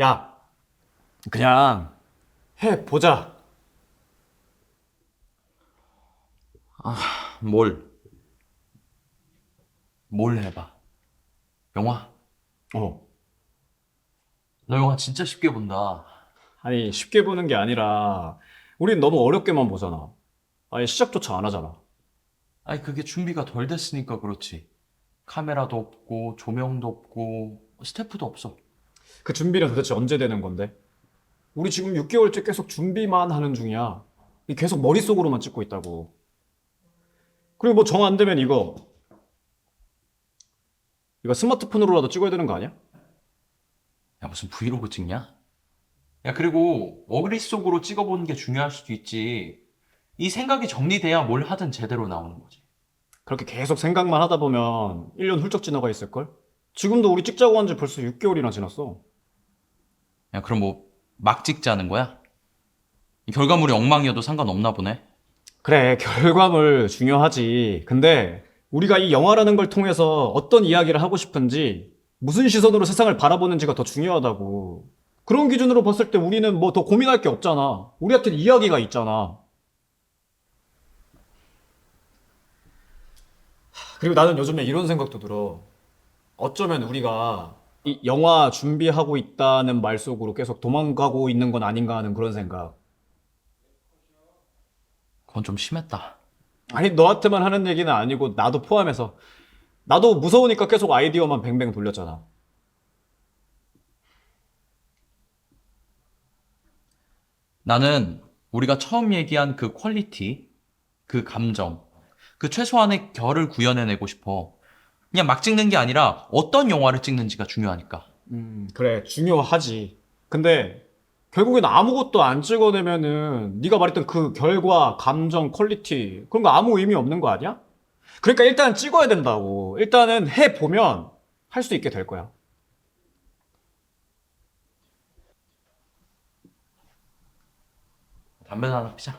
야, 그냥 해 보자. 뭘? 뭘 해봐? 영화? 어. 너 영화 진짜 쉽게 본다. 아니 쉽게 보는 게 아니라 우린 너무 어렵게만 보잖아. 아예 시작조차 안 하잖아. 아니 그게 준비가 덜 됐으니까 그렇지. 카메라도 없고 조명도 없고 스태프도 없어. 그 준비는 도대체 언제 되는 건데? 우리 지금 6개월째 계속 준비만 하는 중이야. 이 계속 머릿속으로만 찍고 있다고. 그리고 뭐 정 안 되면 이거 이거 스마트폰으로라도 찍어야 되는 거 아니야? 야 무슨 브이로그 찍냐? 야 그리고 머릿속으로 찍어보는 게 중요할 수도 있지. 이 생각이 정리돼야 뭘 하든 제대로 나오는 거지. 그렇게 계속 생각만 하다 보면 1년 훌쩍 지나가 있을걸? 지금도 우리 찍자고 한 지 벌써 6개월이나 지났어. 야 그럼 뭐 막 찍자는 거야? 이 결과물이 엉망이어도 상관없나 보네. 그래, 결과물 중요하지. 근데 우리가 이 영화라는 걸 통해서 어떤 이야기를 하고 싶은지, 무슨 시선으로 세상을 바라보는지가 더 중요하다고. 그런 기준으로 봤을 때 우리는 뭐 더 고민할 게 없잖아. 우리한테는 이야기가 있잖아. 그리고 나는 요즘에 이런 생각도 들어. 어쩌면 우리가 이 영화 준비하고 있다는 말 속으로 계속 도망가고 있는 건 아닌가 하는 그런 생각. 그건 좀 심했다. 아니 너한테만 하는 얘기는 아니고 나도 포함해서 나도 무서우니까 계속 아이디어만 뱅뱅 돌렸잖아. 나는 우리가 처음 얘기한 그 퀄리티, 그 감정, 그 최소한의 결을 구현해내고 싶어. 그냥 막 찍는 게 아니라 어떤 영화를 찍는지가 중요하니까. 음 그래 중요하지. 근데 결국엔 아무것도 안 찍어내면은 네가 말했던 그 결과, 감정, 퀄리티 그런 거 아무 의미 없는 거 아니야? 그러니까 일단 찍어야 된다고. 일단은 해 보면 할 수 있게 될 거야. 담배 하나 피자.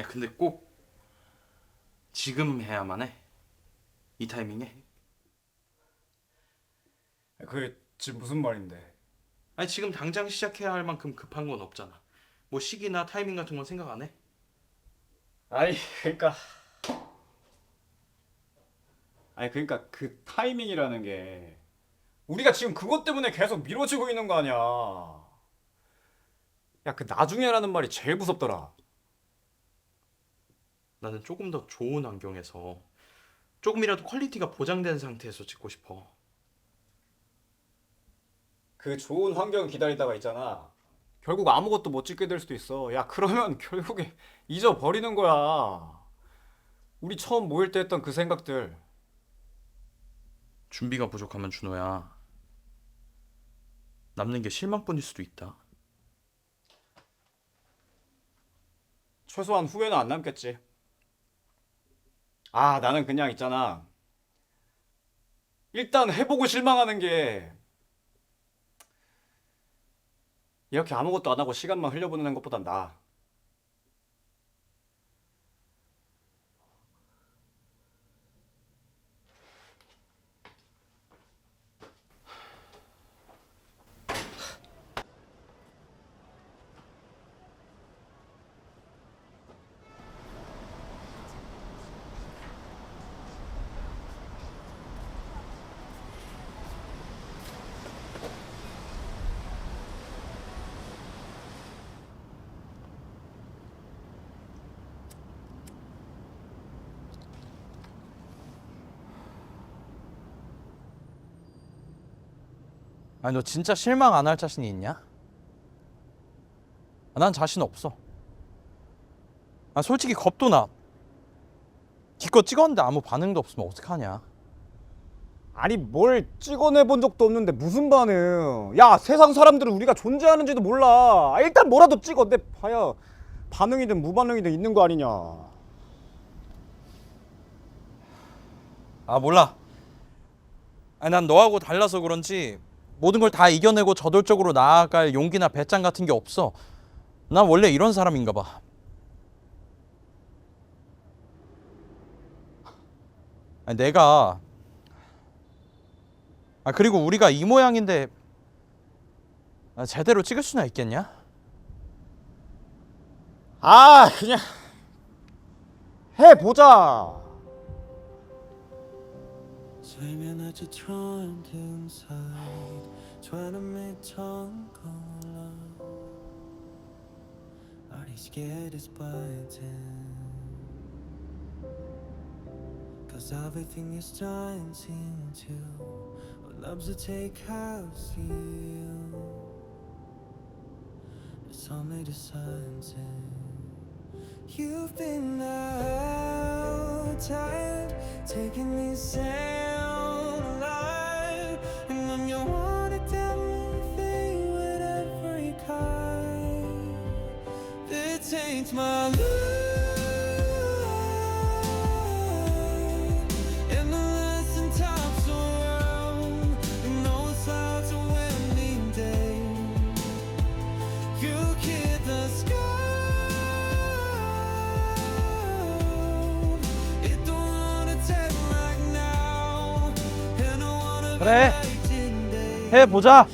야, 근데 꼭 지금 해야만 해. 이 타이밍에. 그게 지금 무슨 말인데? 아니, 지금 당장 시작해야 할 만큼 급한 건 없잖아. 뭐 시기나 타이밍 같은 건 생각 안 해? 아니 그러니까 아니 그러니까 그 타이밍이라는 게 우리가 지금 그것 때문에 계속 미뤄지고 있는 거 아니야. 야 그 나중에라는 말이 제일 무섭더라. 나는 조금 더 좋은 환경에서 조금이라도 퀄리티가 보장된 상태에서 찍고 싶어. 그 좋은 환경 기다리다가 있잖아. 결국 아무것도 못 찍게 될 수도 있어. 야 그러면 결국에 잊어버리는 거야. 우리 처음 모일 때 했던 그 생각들. 준비가 부족하면 준호야. 남는 게 실망뿐일 수도 있다. 최소한 후회는 안 남겠지. 아, 나는 그냥 있잖아. 일단 해보고 실망하는 게 이렇게 아무것도 안 하고 시간만 흘려보내는 것보단 나아. 아니 너 진짜 실망 안 할 자신이 있냐? 난 자신 없어. 아 솔직히 겁도 나. 기껏 찍었는데 아무 반응도 없으면 어떡하냐. 아니 뭘 찍어내 본 적도 없는데 무슨 반응? 야 세상 사람들은 우리가 존재하는지도 몰라. 아, 일단 뭐라도 찍어. 내 봐야 반응이든 무반응이든 있는 거 아니냐. 아 몰라. 아니 난 너하고 달라서 그런지 모든 걸 다 이겨내고 저돌적으로 나아갈 용기나 배짱 같은 게 없어. 난 원래 이런 사람인가 봐. 아니 내가 아 그리고 우리가 이 모양인데 아, 제대로 찍을 수나 있겠냐? 아 그냥 해 보자. swimming at your trunk inside, trying to make tongue along. Are you scared it's biting? Cause everything is dying, to. What loves to take house you? It's only the signs You've been out, tired, taking these. sad. Takes my life. And the lesson tops around, and those clouds are winning day. You keep the sky. It don't wanna take like now. And I wanna 그래. 해 보자.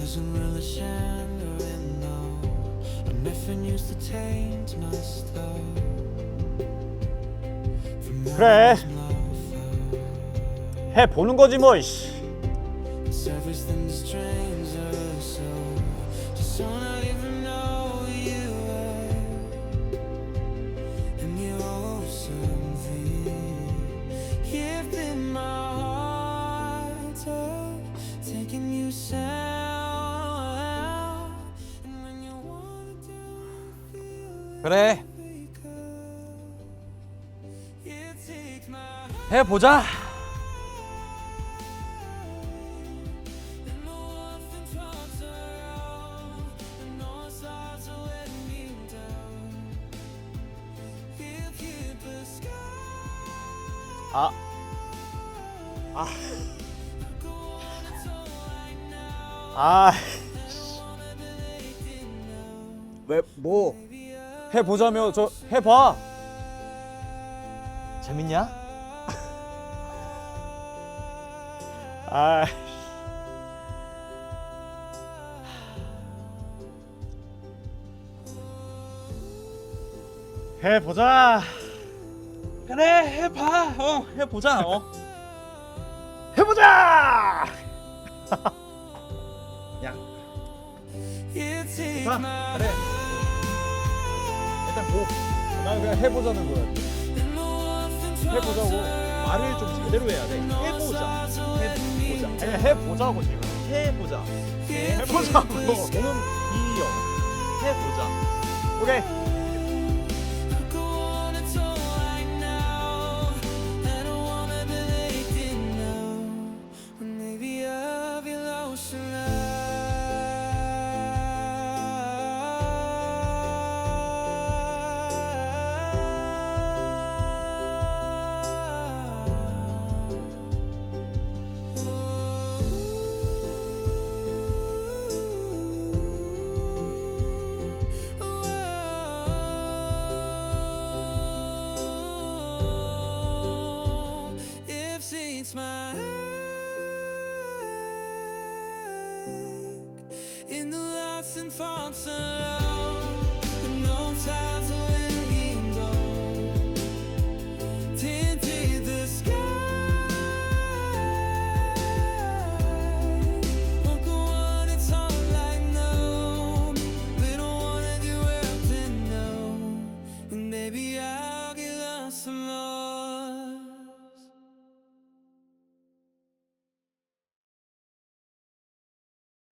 Wasn't really sharing though. And nothing used to change my stuff. From 그래. 해 보는 거지 뭐. 씨. It's everything stranger so just wanna 그래. it takes my 해 보자. And no often talks around, and no stars are letting me down. You keep the sky. 아. 아. Now. 왜 뭐? 해 보자며 저 해봐. 재밌냐? 아. 해 보자. 그래 해봐. 어 해보자. 어. 해보자. 자, my 그래. 일단 고. 나 그냥 해보자는 거야. 해보자고. 말을 좀 제대로 해야 돼. 해보자. 해보자. 아니 해보자고 지금. 해보자. 해보자고. 너는 이어. 해보자. 오케이. my in the lost and false love.